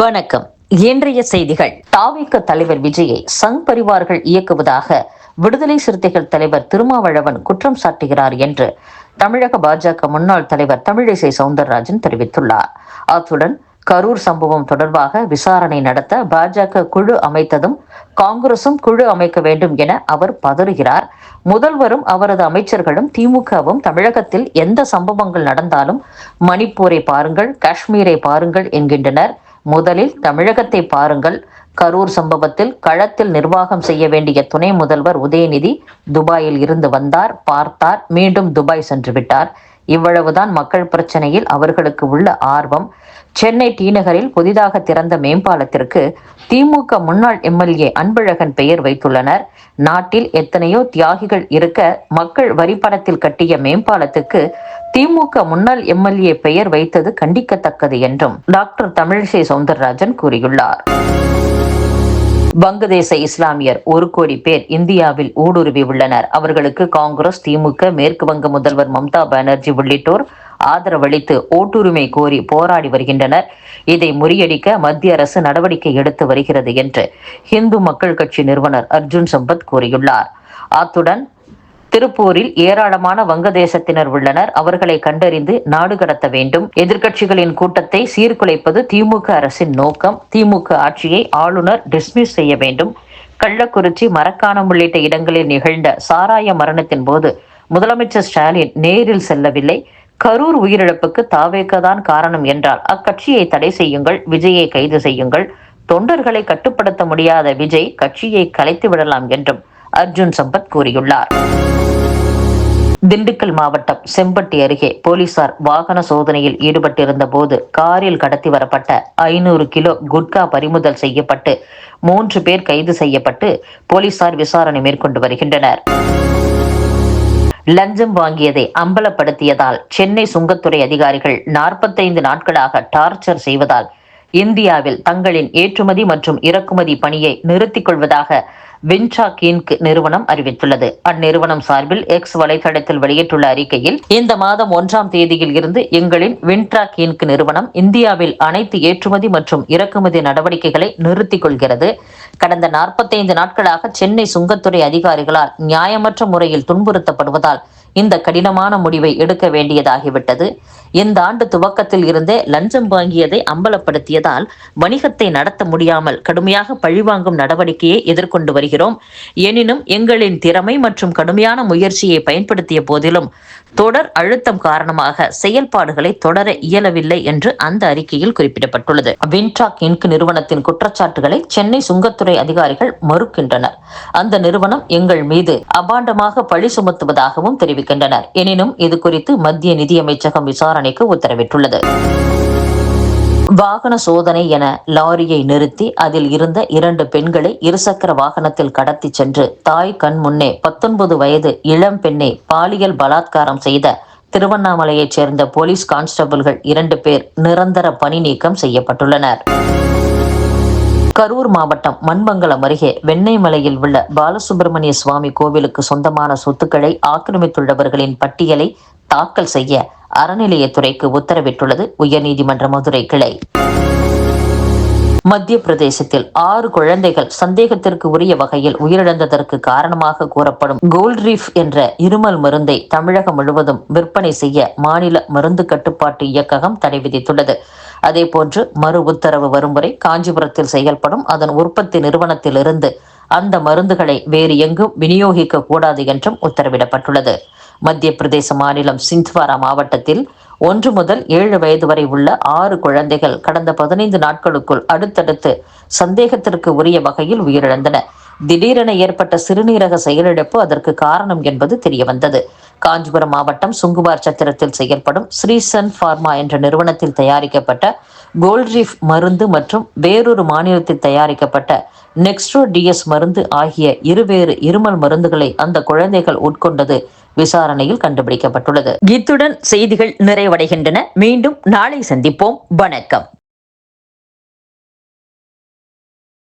வணக்கம். இன்றைய செய்திகள். தாவிக தலைவர் விஜயை சங் பரிவார்கள் இயக்குவதாக விடுதலை சிறுத்தைகள் தலைவர் திருமாவளவன் குற்றம் சாட்டுகிறார் என்று தமிழக பாஜக முன்னாள் தலைவர் தமிழிசை சவுந்தரராஜன் தெரிவித்துள்ளார். அத்துடன் கரூர் சம்பவம் தொடர்பாக விசாரணை நடத்த பாஜக குழு அமைத்ததும் காங்கிரசும் குழு அமைக்க வேண்டும் என அவர் பதறுகிறார். முதல்வரும் அவரது அமைச்சர்களும் திமுகவும் தமிழகத்தில் எந்த சம்பவங்கள் நடந்தாலும் மணிப்பூரை பாருங்கள் காஷ்மீரை பாருங்கள் என்கின்றனர். முதலில் தமிழகத்தை பாருங்கள். கரூர் சம்பவத்தில் களத்தில் நிர்வாகம் செய்ய வேண்டிய துணை முதல்வர் உதயநிதி துபாயில் இருந்து வந்தார் பார்த்தார் மீண்டும் துபாய் சென்று விட்டார். இவ்வளவுதான் மக்கள் பிரச்சனையில் அவர்களுக்கு உள்ள ஆர்வம். சென்னை டி நகரில் புதிதாக திறந்த மேம்பாலத்திற்கு திமுக முன்னாள் எம்எல்ஏ அன்பழகன் பெயர் வைத்துள்ளனர். நாட்டில் எத்தனையோ தியாகிகள் இருக்க மக்கள் வரிப்பணத்தில் கட்டிய மேம்பாலத்துக்கு திமுக முன்னாள் எம்எல்ஏ பெயர் வைத்தது கண்டிக்கத்தக்கது என்றும் டாக்டர் தமிழிசை சவுந்தரராஜன் கூறியுள்ளார். வங்கதேச இஸ்லாமியர் ஒரு கோடி பேர் இந்தியாவில் ஊடுருவி உள்ளனர். அவர்களுக்கு காங்கிரஸ் திமுக மேற்கு வங்க முதல்வர் மம்தா பானர்ஜி உள்ளிட்டோர் ஆதரவளித்து ஓட்டுரிமை கோரி போராடி வருகின்றனர். இதை முறியடிக்க மத்திய அரசு நடவடிக்கை எடுத்து வருகிறது என்று இந்து மக்கள் கட்சி நிறுவனர் அர்ஜுன் சம்பத் கூறியுள்ளார். அத்துடன் திருப்பூரில் ஏராளமான வங்கதேசத்தினர் உள்ளனர். அவர்களை கண்டறிந்து நாடு கடத்த வேண்டும். எதிர்க்கட்சிகளின் கூட்டத்தை சீர்குலைப்பது திமுக அரசின் நோக்கம். திமுக ஆட்சியை ஆளுநர் டிஸ்மிஸ் செய்ய வேண்டும். கள்ளக்குறிச்சி மரக்காணம் உள்ளிட்ட இடங்களில் நிகழ்ந்த சாராய மரணத்தின் போது முதலமைச்சர் ஸ்டாலின் நேரில் செல்லவில்லை. கரூர் உயிரிழப்புக்கு தாவேக்கதான் காரணம் என்றால் அக்கட்சியை தடை செய்யுங்கள் விஜயை கைது செய்யுங்கள். தொண்டர்களை கட்டுப்படுத்த முடியாத விஜய் கட்சியை கலைத்து விடலாம் என்றும் அர்ஜுன் சம்பத் கூறியுள்ளார். திண்டுக்கல் மாவட்டம் செம்பட்டி அருகே போலீசார் வாகன சோதனையில் ஈடுபட்டிருந்த போது காரில் கடத்தி வரப்பட்ட ஐநூறு கிலோ குட்கா பறிமுதல் செய்யப்பட்டு மூன்று பேர் கைது செய்யப்பட்டு போலீசார் விசாரணை மேற்கொண்டு வருகின்றனர். லஞ்சம் வாங்கியதை அம்பலப்படுத்தியதால் சென்னை சுங்கத்துறை அதிகாரிகள் நாற்பத்தைந்து நாட்களாக டார்ச்சர் செய்வதால் இந்தியாவில் தங்களின் ஏற்றுமதி மற்றும் இறக்குமதி பணியை நிறுத்திக் கொள்வதாக வின்ட்ரா கீன்க் நிறுவனம் அறிவித்துள்ளது. அந்நிறுவனம் சார்பில் எக்ஸ் வலைதளத்தில் வெளியிட்டுள்ள அறிக்கையில் இந்த மாதம் ஒன்றாம் தேதியில் இருந்து எங்களின் வின்ட்ரா கீன்க் நிறுவனம் இந்தியாவில் அனைத்து ஏற்றுமதி மற்றும் இறக்குமதி நடவடிக்கைகளை நிறுத்திக் கொள்கிறது. கடந்த நாற்பத்தைந்து நாட்களாக சென்னை சுங்கத்துறை அதிகாரிகளால் நியாயமற்ற முறையில் துன்புறுத்தப்படுவதால் இந்த கடினமான முடிவை எடுக்க வேண்டியதாகிவிட்டது. இந்த ஆண்டு துவக்கத்தில் இருந்தே லஞ்சம் வாங்கியதை அம்பலப்படுத்தியதால் வணிகத்தை நடத்த முடியாமல் கடுமையாக பழிவாங்கும் நடவடிக்கையை எதிர்கொண்டு வருகிறோம். எனினும் எங்களின் திறமை மற்றும் கடுமையான முயற்சியை பயன்படுத்திய போதிலும் தொடர் அழுத்தம் காரணமாக செயல்பாடுகளை தொடர இயலவில்லை என்று அந்த அறிக்கையில் குறிப்பிடப்பட்டுள்ளது. வின்ட்ராக் இன்க் நிறுவனத்தின் குற்றச்சாட்டுகளை சென்னை சுங்கத்துறை அதிகாரிகள் மறுக்கின்றனர். அந்த நிறுவனம் எங்கள் மீது அபாண்டமாக பழி சுமத்துவதாகவும் தெரிவிக்கின்றனர். எனினும் இது குறித்து மத்திய நிதியமைச்சகம் விசாரணைக்கு உத்தரவிட்டுள்ளது. வாகன சோதனை என லாரியை நிறுத்தி அதில் இருந்த இரண்டு பெண்களை இருசக்கர வாகனத்தில் கடத்தி சென்று தாய் கண் முன்னே பத்தொன்பது வயது இளம் பெண்ணை பாலியல் பலாத்காரம் செய்த திருவண்ணாமலையைச் சேர்ந்த போலீஸ் கான்ஸ்டபிள்கள் இரண்டு பேர் நிரந்தர பணி நீக்கம் செய்யப்பட்டுள்ளனர். கரூர் மாவட்டம் மண்மங்கலம் அருகே வெண்ணெய்மலையில் உள்ள பாலசுப்பிரமணிய சுவாமி கோவிலுக்கு சொந்தமான சொத்துக்களை ஆக்கிரமித்துள்ளவர்களின் பட்டியலை தாக்கல் செய்ய அறநிலையத்துறைக்கு உத்தரவிட்டுள்ளது உயர்நீதிமன்ற மதுரை கிளை. மத்திய பிரதேசத்தில் ஆறு குழந்தைகள் சந்தேகத்திற்கு உரிய வகையில் உயிரிழந்ததற்கு காரணமாக கூறப்படும் கோல்ட்ரீஃப் என்ற இருமல் மருந்தை தமிழகம் முழுவதும் விற்பனை செய்ய மாநில மருந்து கட்டுப்பாட்டு இயக்ககம் தடை விதித்துள்ளது. அதே போன்று மறு உத்தரவு வரும் வரை காஞ்சிபுரத்தில் செயல்படும் அதன் உற்பத்தி நிறுவனத்திலிருந்து அந்த மருந்துகளை வேறு எங்கும் விநியோகிக்க கூடாது என்றும் உத்தரவிடப்பட்டுள்ளது. மத்திய பிரதேச மாநிலம் சிந்த்வாரா மாவட்டத்தில் ஒன்று முதல் ஏழு வயது வரை உள்ள ஆறு குழந்தைகள் கடந்த பதினைந்து நாட்களுக்குள் அடுத்தடுத்து சந்தேகத்திற்கு உரிய வகையில் உயிரிழந்தன. திடீரென ஏற்பட்ட சிறுநீரக செயலிழப்பு அதற்கு காரணம் என்பது தெரியவந்தது. காஞ்சிபுரம் மாவட்டம் சுங்குவார் சத்திரத்தில் செயல்படும் ஸ்ரீசன் ஃபார்மா என்ற நிறுவனத்தில் தயாரிக்கப்பட்ட கோல்ட்ரீஃப் மருந்து மற்றும் வேறொரு மாநிலத்தில் தயாரிக்கப்பட்ட நெக்ஸ்ட்ரோ டிஎஸ் மருந்து ஆகிய இருவேறு இருமல் மருந்துகளை அந்த குழந்தைகள் உட்கொண்டது விசாரணையில் கண்டுபிடிக்கப்பட்டுள்ளது. இத்துடன் செய்திகள் நிறைவடைகின்றன. மீண்டும் நாளை சந்திப்போம். வணக்கம்.